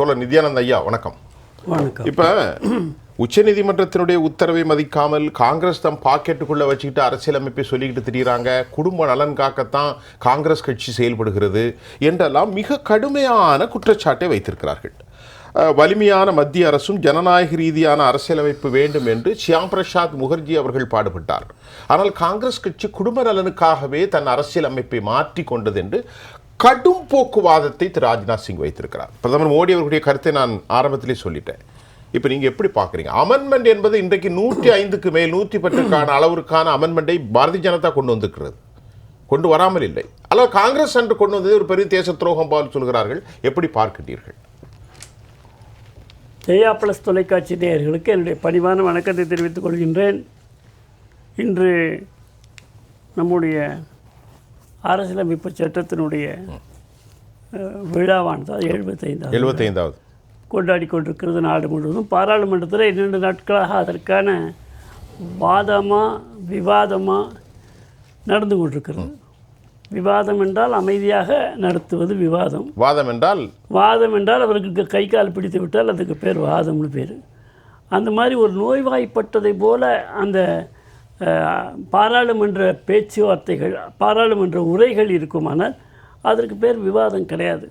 தோழர் நித்யானந்த் ஐயா வணக்கம். வணக்கம். இப்ப உச்சநீதிமன்றத்தினுடைய உத்தரவை மதிக்காமல் காங்கிரஸ் தம் பாக்கெட்டுக்குள்ள வச்சுக்கிட்டு அரசியலமைப்பை சொல்லிக்கிட்டு திரியிறாங்க. குடும்ப நலன் காக்கத்தான் காங்கிரஸ் கட்சி செயல்படுகிறது என்றெல்லாம் மிக கடுமையான குற்றச்சாட்டை வைத்திருக்கிறார்கள். வலிமையான மத்திய அரசும் ஜனநாயக ரீதியான அரசியலமைப்பு வேண்டும் என்று சியாம் பிரசாத் முகர்ஜி அவர்கள் பாடுபட்டார். ஆனால் காங்கிரஸ் கட்சி குடும்ப நலனுக்காகவே தன் அரசியலமைப்பை மாற்றி கொண்டது என்று கடும் போக்குவாதத்தை திரு ராஜ்நாத் சிங் வைத்திருக்கிறார். பிரதமர் மோடி அவர்களுடைய கருத்தை நான் ஆரம்பத்திலே சொல்லிட்டேன். இப்போ நீங்கள் எப்படி பார்க்குறீங்க? அமெண்ட்மெண்ட் என்பது இன்றைக்கு நூற்றி ஐந்துக்கு மேல் நூற்றி பத்துக்கான அளவிற்கான அமெண்ட்மெண்ட்டை பாரதிய ஜனதா கொண்டு வந்திருக்கிறது. கொண்டு வராமல் இல்லை. அல்லது காங்கிரஸ் அன்று கொண்டு வந்தது ஒரு பெரிய தேச துரோகம் போல் சொல்கிறார்கள். எப்படி பார்க்கின்றீர்கள்? ஜெயா பிளஸ் தொலைக்காட்சி நேயர்களுக்கு என்னுடைய பணிவான வணக்கத்தை தெரிவித்துக் கொள்கின்றேன். இன்று நம்முடைய அரசியலமைப்பு சட்டத்தினுடைய விழாவானது எழுபத்தைந்தாவது எழுபத்தைந்தாவது. கொண்டாடி கொண்டிருக்கிறது நாடு முழுவதும். பாராளுமன்றத்தில் இரண்டு நாட்களாக அதற்கான வாதமாக விவாதமாக நடந்து கொண்டிருக்கிறது. விவாதம் என்றால் அமைதியாக நடத்துவது விவாதம். வாதம் என்றால்? வாதம் என்றால் அவருக்கு கை கால் பிடித்து விட்டால் அதுக்கு பேர் வாதம்னு பேர். அந்த மாதிரி ஒரு நோய்வாய்ப்பட்டதை போல அந்த பாராளுமன்ற பேச்சுவார்த்தைகள் பாராளுமன்ற உரைகள் இருக்குமானால் அதற்கு பேர் விவாதம் கிடையாது.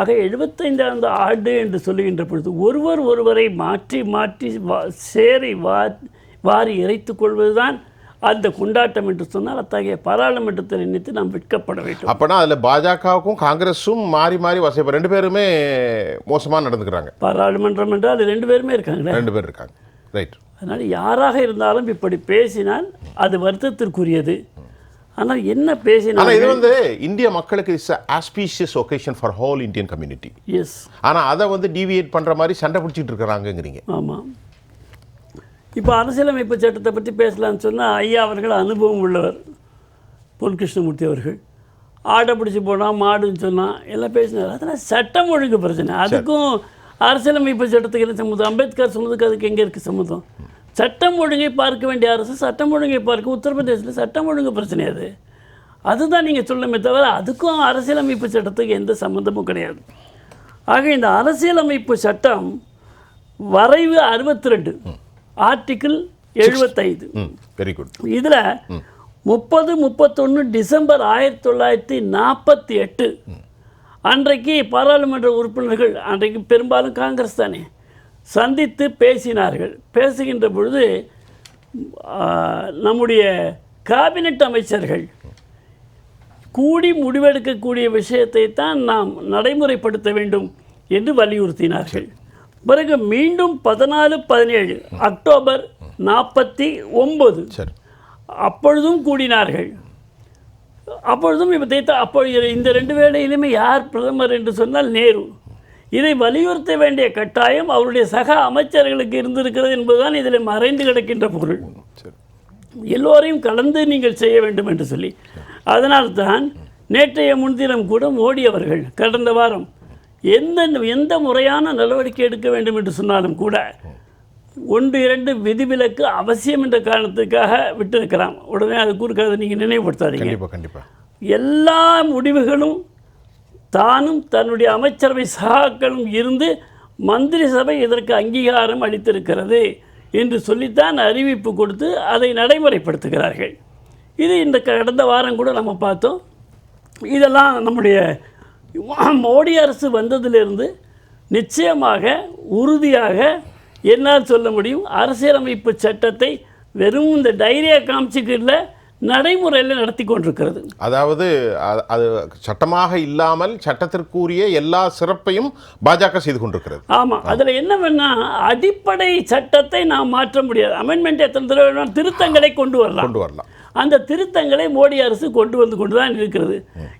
ஆக எழுபத்தைந்தாவது ஆண்டு என்று சொல்லுகின்ற பொழுது ஒருவர் ஒருவரை மாற்றி மாற்றி வா சேரை வா வாரி இறைத்துக் கொள்வதுதான் அந்த கொண்டாட்டம் என்று சொன்னால் அத்தகைய பாராளுமன்றத்தை நினைத்து நாம் வெட்கப்பட வேண்டும். அப்பனா அதுல பாஜகவுக்கும் காங்கிரஸும் மாறி மாறி வசைப்ப ரெண்டு பேருமே மோசமா நடந்துக்கிறாங்க. பாராளுமன்றம் என்றால் ரெண்டு பேருமே இருக்காங்களே? ரெண்டு பேர் இருக்காங்க. ரைட். அதனால் யாராக இருந்தாலும் இப்படி பேசினால் அது வருத்தத்திற்குரியது. ஆனால் என்ன ஆனா பேசினால் இது வந்து இந்திய மக்களுக்கு it's auspicious occasion for whole Indian community yes ஆனா அதை வந்து டிவியேட் பண்ற மாதிரி சண்டை பிடிச்சிட்டு இருக்கிறாங்கங்கிறீங்க. ஆமாம் இப்போ அரசியலமைப்பு சட்டத்தை பற்றி பேசலாம்னு சொன்னால் ஐயா அவர்கள் அனுபவம் உள்ளவர் பொன் கிருஷ்ணமூர்த்தி அவர்கள். ஆட்டை பிடிச்சி போனால் மாடுன்னு சொன்னால் எல்லாம் பேசினார். அதெல்லாம் சட்டம் ஒழுங்கு பிரச்சனை. அதுக்கும் அரசியலமைப்பு சட்டத்துக்கு என்ன சம்மந்தம்? அம்பேத்கர் சொன்னதுக்கு அதுக்கு எங்கே இருக்குது சம்மந்தம்? சட்டம் ஒழுங்கை பார்க்க வேண்டிய அரசு சட்டம் ஒழுங்கை பார்க்க உத்தரப்பிரதேசத்தில் சட்டம் ஒழுங்கு பிரச்சனை அது. அதுதான் நீங்கள் சொல்லணுமே தவிர அதுக்கும் அரசியலமைப்பு சட்டத்துக்கு எந்த சம்மந்தமும் கிடையாது. ஆக இந்த அரசியலமைப்பு சட்டம் வரைவு அறுபத்தி ரெண்டு ஆர்டிக்கிள் எழுபத்தைந்து ம் வெரி குட் இதில் முப்பது முப்பத்தொன்று டிசம்பர் ஆயிரத்தி தொள்ளாயிரத்தி நாற்பத்தி எட்டு அன்றைக்கு பாராளுமன்ற உறுப்பினர்கள் அன்றைக்கு பெரும்பாலும் காங்கிரஸ் தானே சந்தித்து பேசினார்கள். பேசுகின்ற பொழுது நம்முடைய கேபினெட் அமைச்சர்கள் கூடி முடிவெடுக்கக்கூடிய விஷயத்தை தான் நாம் நடைமுறைப்படுத்த வேண்டும் என்று வலியுறுத்தினார்கள். பிறகு மீண்டும் பதினாலு பதினேழு அக்டோபர் நாற்பத்தி ஒன்பது சரி. அப்பொழுதும் கூடினார்கள். அப்பொழுதும் இதை அப்பொழுது இந்த ரெண்டு வேளையிலுமே யார் பிரதமர் என்று சொன்னால் நேரு. இதை வலியுறுத்த வேண்டிய கட்டாயம் அவருடைய சக அமைச்சர்களுக்கு இருந்திருக்கிறது என்பதுதான் இதில் மறைந்து கிடக்கின்ற பொருள். எல்லோரையும் கலந்து நீங்கள் செய்ய வேண்டும் என்று சொல்லி. அதனால்தான் நேற்றைய முன்தினம் கூட மோடி அவர்கள் கடந்த வாரம் எந்த எந்த முறையான நடவடிக்கை எடுக்க வேண்டும் என்று சொன்னாலும் கூட ஒன்று இரண்டு விதிவிலக்கு அவசியம் என்ற காரணத்துக்காக விட்டிருக்கலாம் உடனே அது குறுக்காத நீங்கள் நினைவுபடுத்தாதீங்க. கண்டிப்பா கண்டிப்பா. எல்லா முடிவுகளும் தானும் தன்னுடைய அமைச்சரவை சகாக்களும் இருந்து மந்திரி சபை இதற்கு அங்கீகாரம் அளித்திருக்கிறது என்று சொல்லித்தான் அறிவிப்பு கொடுத்து அதை நடைமுறைப்படுத்துகிறார்கள். இது இந்த கடந்த வாரம் கூட நம்ம பார்த்தோம். இதெல்லாம் நம்முடைய மோடி அரசு வந்ததிலிருந்து நிச்சயமாக உறுதியாக என்னால் சொல்ல முடியும். அரசியலமைப்பு சட்டத்தை வெறும் இந்த டைரியா இல்லை நடைமுறையில் நடத்தி கொண்டிருக்கிறது. அதாவது அது சட்டமாக இல்லாமல் சட்டத்திற்குரிய எல்லா சிறப்பையும் பாஜக செய்து கொண்டிருக்கிறது. ஆமாம் அதில் என்ன வேணா அடிப்படை சட்டத்தை நாம் மாற்ற முடியாது. அமெண்ட்மெண்ட் எத்தனை தடவை திருத்தங்களை கொண்டு வரலாம். கொண்டு வரலாம். அந்த திருத்தங்களை மோடி அரசு கொண்டு வந்து கொண்டு தான் இருக்கிறது.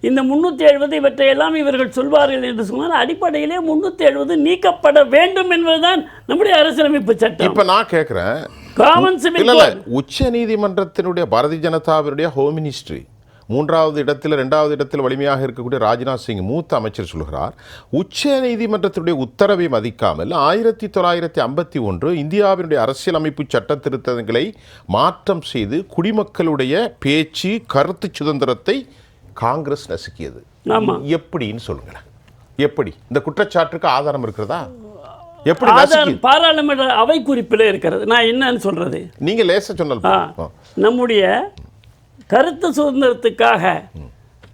இந்த முன்னூற்றி எழுபது இவற்றையெல்லாம் இவர்கள் சொல்வார்கள் என்று சொன்னால் அடிப்படையிலே முன்னூற்றி எழுபது நீக்கப்பட வேண்டும் என்பதுதான் நம்முடைய அரசியலமைப்பு சட்டம். இப்ப நான் கேட்கிறேன் உச்ச நீதிமன்றத்தினுடைய பாரதிய ஜனதாவினுடைய ஹோம் மினிஸ்ட்ரி மூன்றாவது இடத்தில் இரண்டாவது இடத்தில் வலிமையாக இருக்கக்கூடிய ராஜ்நாத் சிங் மூத்த அமைச்சர் சொல்கிறார் உச்ச நீதிமன்றத்தினுடைய உத்தரவை மதிக்காமல் ஆயிரத்தி தொள்ளாயிரத்தி ஐம்பத்தி ஒன்று இந்தியாவினுடைய அரசியலமைப்பு சட்ட திருத்தங்களை மாற்றம் செய்து குடிமக்களுடைய பேச்சு கருத்து சுதந்திரத்தை காங்கிரஸ் நசுக்கியது. எப்படின்னு சொல்லுங்களேன். எப்படி? இந்த குற்றச்சாட்டுக்கு ஆதாரம் இருக்கிறதா? எப்படி பாராளுமன்ற அவை குறிப்பில் இருக்கிறது. நான் என்னன்னு சொல்றது? நீங்க லேச போதும். நம்முடைய கருத்து சுதந்திரத்துக்காக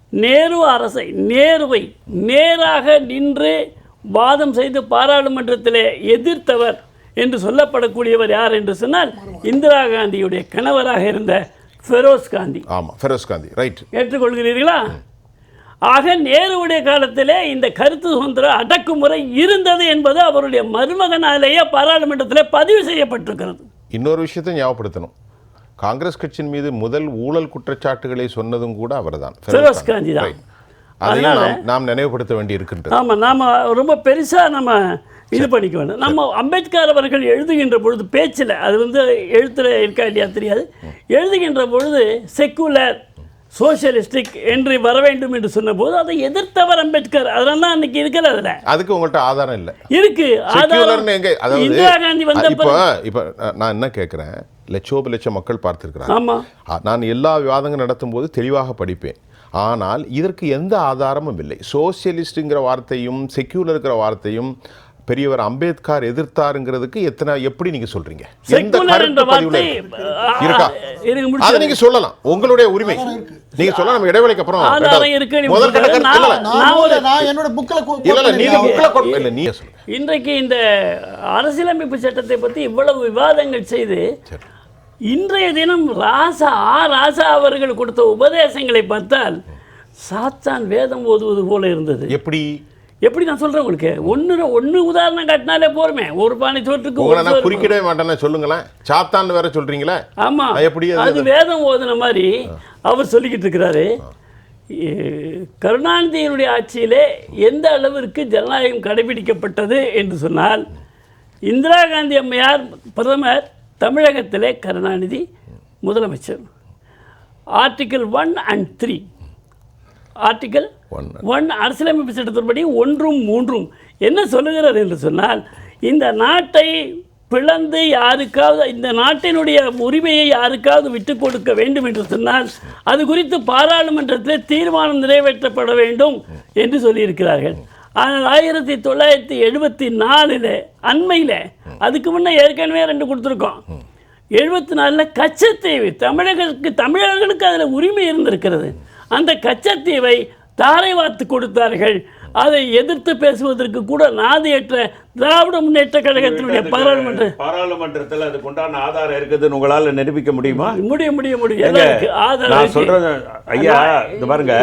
நேரு அரசை நேருவை நேராக நின்று வாதம் செய்து பாராளுமன்றத்திலே எதிர்த்தவர் என்று சொல்லப்படக்கூடியவர் யார் என்று சொன்னால் இந்திரா காந்தியுடைய கணவராக இருந்த ஃபெரோஸ் காந்தி. ஆமா ஃபெரோஸ் காந்தி. ரைட் ஏற்றுக்கொள்கிறீர்களா? ஆக நேருவுடைய காலத்திலே இந்த கருத்து சுதந்திர அடக்குமுறை இருந்தது என்பது அவருடைய மருமகனாலேயே பாராளுமன்றத்திலே பதிவு செய்யப்பட்டிருக்கிறது. இன்னொரு விஷயத்தை ஞாபகப்படுத்தணும். காங்கிரஸ் கட்சியின் மீது முதல் ஊழல் குற்றச்சாட்டுகளை சொன்னதும் கூட ஃபெரோஸ் காந்தி. தான். அதையும் நாம் நாம் நினைவுபடுத்த வேண்டி இருக்கின்றது. ஆமாம் நாம் ரொம்ப பெருசாக நம்ம இது பண்ணிக்க வேண்டாம். நம்ம அம்பேத்கர் அவர்கள் எழுதுகின்ற பொழுது பேச்சில் அது வந்து எழுத்துல இருக்கா இல்லையா தெரியாது. எழுதுகின்ற பொழுது செக்குலர் சோஷியலிஸ்டிக் என்று வர வேண்டும் என்று சொன்னபோது அதை எதிர்த்தவர் அம்பேத்கர். அதனால தான் அன்னைக்கு இருக்கிற அதில். அதுக்கு உங்கள்ட்ட ஆதாரம் இல்லை. இருக்கு. ஆதாரம் எங்க? அதாவது இந்திரா காந்தி வந்த இப்போ இப்போ நான் என்ன கேட்குறேன் லட்சோப லட்சம் மக்கள் பார்த்திருக்கிறாங்க. ஆமா. ஆ, நான் எல்லா விவாதங்கள் நடத்தும் போது தெளிவாக படிப்பேன். ஆனால் இதற்கு எந்த ஆதாரமும் இல்லை. சோசியலிஸ்ட்டுங்கிற வார்த்தையும் செக்யூலருங்கிற வார்த்தையும் பெரியவர் அம்பேத்கர் எதிர்த்தாருங்கிறதுக்கு எத்தனை எப்படி நீங்க சொல்றீங்க? எந்த கருத்து பதிவுல இருக்கு? அதை நீங்க சொல்லலாம். உங்களுடைய உரிமை. நீங்க சொல்லலாம் நம்ம இடைவேளைக்கு அப்புறம் முதல் கட்ட நீங்க சொல்லுங்க. இன்றைக்கு இந்த அரசியலமைப்பு சட்டத்தை பற்றி இவ்வளவு விவாதங்கள் செய்து. இன்றைய தினம் ராசா ஆ ராசா அவர்கள் கொடுத்த உபதேசங்களை பார்த்தால் சாத்தான் வேதம் ஓதுவது போல இருந்தது. எப்படி? எப்படி நான் சொல்றேன் உங்களுக்கு? ஒன்று ஒன்று உதாரணம் காட்டினாலே போருமே. ஒரு பானை சோற்றுக்கு உங்களை நான் குறிக்கிடவே மாட்டேன்னு சொல்லுங்களேன். சாத்தான் வேற சொல்றீங்களே? ஆமா. அது எப்படி அது- வேதம் ஓதுன மாதிரி அவர் சொல்லிக்கிட்டு இருக்கிறாரு. கருணாநிதியினுடைய ஆட்சியிலே எந்த அளவிற்கு ஜனநாயகம் கடைபிடிக்கப்பட்டது என்று சொன்னால் இந்திரா காந்தி அம்மையார் பிரதமர் தமிழகத்திலே கருணாநிதி முதலமைச்சர். Article one and three article One. One அரசியலமைப்பு சட்டத்தின்படி ஒன்றும் மூன்றும். என்ன சொல்லுகிறது என்று சொன்னால் இந்த நாட்டை பிளந்து யாருக்காவது இந்த நாட்டினுடைய உரிமையை யாருக்காவது விட்டு கொடுக்க வேண்டும் என்று சொன்னால் அது குறித்து பாராளுமன்றத்தில் தீர்மானம் நிறைவேற்றப்பட வேண்டும் என்று சொல்லியிருக்கிறார்கள். ஆனால் ஆயிரத்தி தொள்ளாயிரத்தி எழுபத்தி நாலில் அண்மையில் அதுக்கு முன்னே ஏற்கனவே ரெண்டு கொடுத்துருக்கோம். எழுபத்தி நாலில் கச்சத்தீவு தமிழர்களுக்கு தமிழர்களுக்கு அதில் உரிமை இருந்திருக்கிறது. அந்த கச்சத்தீவை தாரை வார்த்து கொடுத்தார்கள். அதை எதிர்த்து பேசுவதற்கு கூட நாதியற்ற திராவிட முன்னேற்ற கழகத்தினுடைய பாராளுமன்ற பாராளுமன்றத்தில் அதுக்கு உண்டான ஆதாரம் இருக்குதுன்னு உங்களால நிரூபிக்க முடியுமா? முடிய முடிய முடியும். நான். சொல்றது ஐயா இது பாருங்க.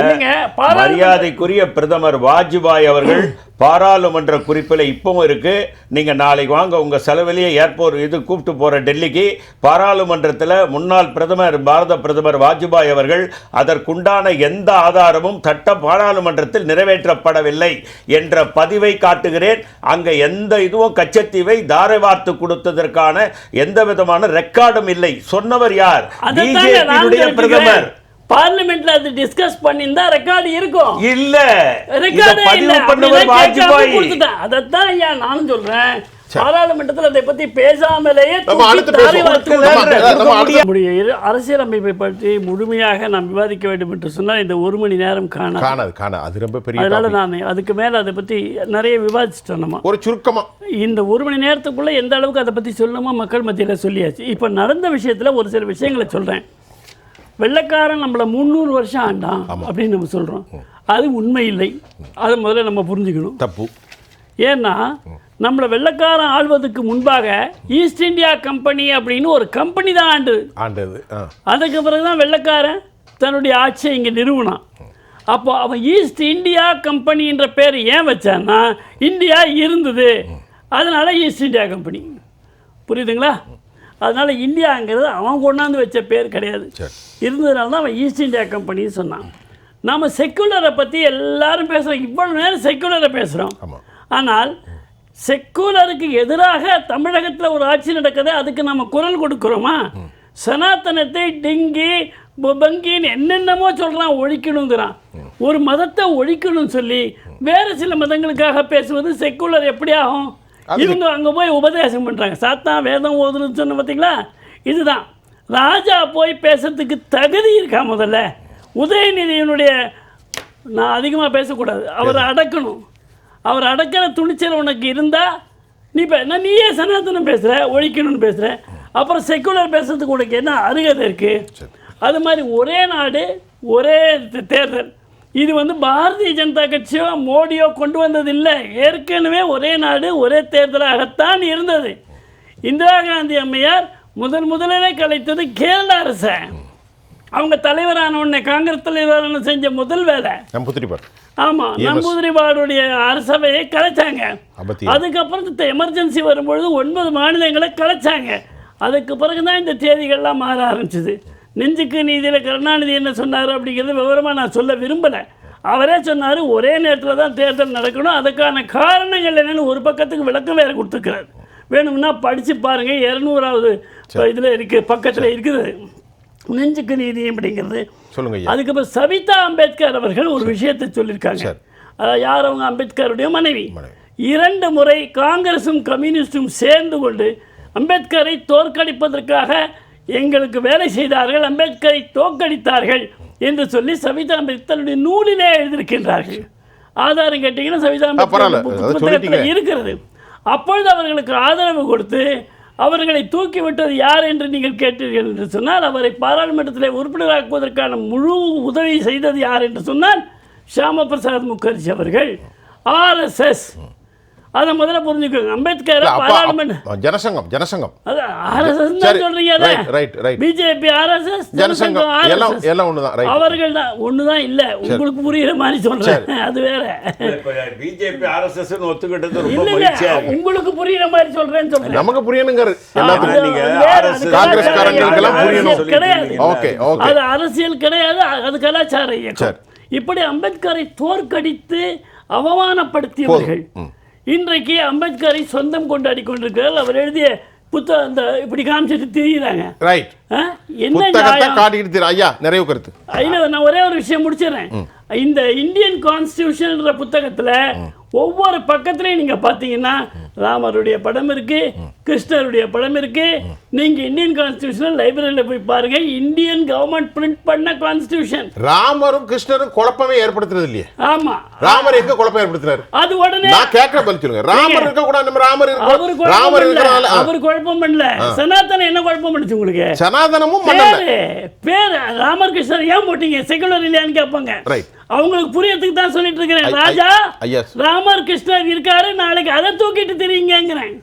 மரியாதைக்குரிய பிரதமர் வாஜ்பாய் அவர்கள் பாராளுமன்ற குறிப்பில் இப்பவும் இருக்கு. நீங்க நாளைக்கு வாங்க உங்க செலவிலேயே ஏர்போர்ட் இது கூப்பிட்டு போற டெல்லிக்கு. பாராளுமன்றத்தில் முன்னாள் பிரதமர் பாரத பிரதமர் வாஜ்பாய் அவர்கள் அதற்குண்டான எந்த ஆதாரமும் சட்ட பாராளுமன்றத்தில் நிறைவேற்றப்படவில்லை என்ற பதிவை காட்டுகிறேன். அங்க எந்த இதுவும் கச்சத்தீவை தாரை வார்த்து கொடுத்ததற்கான எந்த விதமான ரெக்கார்டும் இல்லை. சொன்னவர் யார்? பிஜேபியுடைய பிரதமர். பார்லிமெண்ட்ல அது டிஸ்கஸ் பண்ணியிருந்தா ரெக்கார்டு இருக்கும். இல்ல. ரெக்கார்டே இல்ல. அதைத்தான் ஐயா நானும் சொல்றேன். பாராளுமன்றத்தில் அதை பத்தி பேசாமலேயே அரசியலமைப்பை பற்றி முழுமையாக நாம் விவாதிக்க வேண்டும் என்று சொன்னால் இந்த ஒரு மணி நேரம் காண காணாது காணாது. அது ரொம்ப பெரிய அதனால. நான் அதுக்கு மேல அதை பத்தி நிறைய விவாதிச்சிட்டோம் நம்ம. ஒரு சுருக்கமா. இந்த ஒரு மணி நேரத்துக்குள்ள எந்த அளவுக்கு அதை பத்தி சொல்லணுமோ மக்கள் மத்தியில சொல்லியாச்சு. இப்போ நடந்த விஷயத்துல ஒரு சில விஷயங்களை சொல்றேன். வெள்ளைக்காரன் நம்மளை முந்நூறு வருஷம் ஆண்டான் அப்படின்னு நம்ம சொல்றோம். அது உண்மை இல்லை. அதை முதல்ல நம்ம புரிஞ்சுக்கணும். தப்பு. ஏன்னா நம்மளை வெள்ளைக்காரன் ஆள்வதற்கு முன்பாக ஈஸ்ட் இந்தியா கம்பெனி அப்படின்னு ஒரு கம்பெனி தான் ஆண்டு ஆண்டது ஆ. அதுக்கு பிறகு தான் வெள்ளைக்காரன் தன்னுடைய ஆட்சியை இங்கே நிறுவனான். அப்போ அவன் ஈஸ்ட் இந்தியா கம்பெனின்ற பேர் ஏன் வச்சான்னா இந்தியா இருந்தது. அதனால ஈஸ்ட் இந்தியா கம்பெனி புரியுதுங்களா? அதனால இந்தியாங்கிறது அவன் கொண்டாந்து வச்ச பேர் கிடையாது. இருந்ததுனால தான் அவன் ஈஸ்ட் இந்தியா கம்பெனின்னு சொன்னான். நம்ம செக்குலரை பற்றி எல்லாரும் பேசுகிறோம் இவ்வளவு நேரம் செக்குலரை பேசுகிறோம் ஆனால் செக்குலருக்கு எதிராக தமிழகத்தில் ஒரு ஆட்சி நடக்குது அதுக்கு நம்ம குரல் கொடுக்குறோமா? சனாதனத்தை டிங்கி பங்கின்னு என்னென்னமோ சொல்கிறான் ஒழிக்கணுங்கிறான். ஒரு மதத்தை ஒழிக்கணும்னு சொல்லி வேறு சில மதங்களுக்காக பேசுவது செக்குலர் எப்படி ஆகும்? இவங்க அங்கே போய் உபதேசம் பண்ணுறாங்க சாத்தா வேதம் ஓதுன்னு சொன்ன பார்த்தீங்களா இதுதான். ராஜா போய் பேசுறதுக்கு தகுதி இருக்கா முதல்ல? உதயநிதியினுடைய நான் அதிகமாக பேசக்கூடாது. அவரை அடக்கணும். அவர் அடக்கிற துணிச்சல் உனக்கு இருந்தா நீ இப்போ என்ன நீயே சனாதனம் பேசுகிற ஒழிக்கணும்னு பேசுகிற அப்புறம் செக்குலர் பேசுறதுக்கு உனக்கு என்ன அருகதை இருக்குது அது மாதிரி ஒரே நாடு ஒரே தேர்தல். இது வந்து பாரதிய ஜனதா கட்சியோ மோடியோ கொண்டு வந்தது இல்லை ஏற்கனவே ஒரே நாடு ஒரே தேர்தலாகத்தான் இருந்தது. இந்திரா காந்தி அம்மையார் முதன் முதலிலே கலைத்தது கேரள அரசை அவங்க தலைவரான உடனே காங்கிரஸ் தலைவரான செஞ்ச முதல் வேலை. நம்புத்திரிப்பார் ஆமா நம்பூதிரிபாடுடைய அரசவையை கலைச்சாங்க. அதுக்கப்புறம் எமர்ஜென்சி வரும்பொழுது ஒன்பது மாநிலங்களை கலைச்சாங்க. அதுக்கு பிறகு தான் இந்த தேதிகள்லாம் மாற ஆரம்பிச்சது. நெஞ்சுக்கு நீதியில் கருணாநிதி என்ன சொன்னார் அப்படிங்கிறது விவரமாக நான் சொல்ல விரும்பலை. அவரே சொன்னார் ஒரே நேரத்தில் தான் தேர்தல் நடக்கணும். அதுக்கான காரணங்கள் என்னன்னு ஒரு பக்கத்துக்கு விளக்கம் வேறு கொடுத்துருக்கிறார். வேணும்னா படித்து பாருங்கள் இரநூறாவது இதில் இருக்குது பக்கத்தில் இருக்குது. நெஞ்சுக்கு நீதி அப்படிங்கிறது சொல்லுங்க அதுக்கப்புறம் சவிதா அம்பேத்கர் அவர்கள் ஒரு விஷயத்தை சொல்லியிருக்காங்க. அதாவது யார் அவங்க அம்பேத்கருடைய மனைவி. இரண்டு முறை காங்கிரசும் கம்யூனிஸ்டும் சேர்ந்து கொண்டு அம்பேத்கரை தோற்கடிப்பதற்காக எங்களுக்கு வேலை செய்தார்கள் அம்பேத்கரை தோற்கடித்தார்கள் என்று சொல்லி சவிதா அம்பேத்கர் தன்னுடைய நூலிலே எழுதியிருக்கின்றார்கள் ஆதாரம் கேட்டீங்கன்னா சவிதா. அம்பேத்கர். இருக்கிறது அப்பொழுது அவர்களுக்கு ஆதரவு கொடுத்து அவர்களை தூக்கி விட்டது யார் என்று நீங்கள் கேட்டீர்கள் என்று சொன்னால் அவரை பாராளுமன்றத்தில் உறுப்பினராக்குவதற்கான முழு உதவி செய்தது யார் என்று சொன்னால் ஷியாம பிரசாத் முகர்ஜி அவர்கள் ஆர்எஸ்எஸ் அதை முதல்ல புரிஞ்சுக்கோங்க. அம்பேத்கர் பாராளுமன்ற ஜனசங்கம் ஜனசங்கம். ஆர்எஸ்எஸ் தான் சொல்றீங்க right, right. BJP RSS Janasangam எல்லாம் எல்லாம் ஒண்ணுதான் ரைட் அவர்கள் தான் ஒண்ணுதான் இல்ல. உங்களுக்கு புரியுற மாதிரி சொல்றேன். அது வேற. பிஜேபி ஆர்எஸ்எஸ் ஒத்துக்கிட்டது ரொம்ப மகிழ்ச்சியா உங்களுக்கு புரியுற மாதிரி சொல்றேன்னு சொல்றேன். நமக்கு புரியணுங்கிறது அது- எல்லாத்துக்கும் நீங்க காங்கிரஸ்காரங்களுக்கெல்லாம் கலாச்சார புரியணும். கிடையாது ஓகே ஓகே. அது அரசியல் கிடையாது அது கலாச்சார இயக்கம். இப்படி அம்பேத்கரை தோற்கடித்து அவமானப்படுத்தியவர்கள் இன்றைக்கு அம்பேத்கரை சொந்தம் கொண்டாடி கொண்டிருக்கிறார் அவர் எழுதிய புத்தகம் இந்த இப்படி காமிச்சிட்டு திரியிறாங்க. ரைட்? என்ன காட்டிக்கிட்டு ஐயா நிறைவு கருத்து. இல்ல நான் ஒரே ஒரு விஷயம் முடிச்சிடுறேன். இந்த இந்தியன் கான்ஸ்டியூஷன்ன்ற புத்தகத்துல ஒவ்வொரு பக்கத்துலயும் நீங்க பாத்தீங்கன்னா ராமருடைய படம் இருக்கு கிருஷ்ணருடைய படம் இருக்கு. நீங்க இந்தியன் கான்ஸ்டியூஷன் லைப்ரரியில போய் பாருங்க இந்தியன் கவர்மெண்ட் பிரிண்ட் பண்ண கான்ஸ்டியூஷன் ராமரும் கிருஷ்ணரும் குழப்பமே ஏற்படுத்துறது இல்லையே. ஆமா. ராமர் எங்க குழப்பம் ஏற்படுத்தினாரு அது உடனே நான் கேட்கிற பதில் ராமர் இருக்க கூடாது நம்ம ராமர் அவர் ராமர். அவர் குழப்பம் பண்ணல. சனாதனம் என்ன குழப்பம் பண்ணுச்சு உங்களுக்கு? சனாதனமும் பேரு ராமர் கிருஷ்ணர் ஏன் போட்டீங்க? செகுலர் இல்லையான்னு கேட்பாங்க. ரைட் அவங்களுக்கு புரியறதுக்கு தான் சொல்லிட்டு இருக்கிறேன். ராஜா ஐயா ராமர் கிருஷ்ணர் இருக்காரு நாளைக்கு அதை தூக்கிட்டு தெரியுங்கிறேன்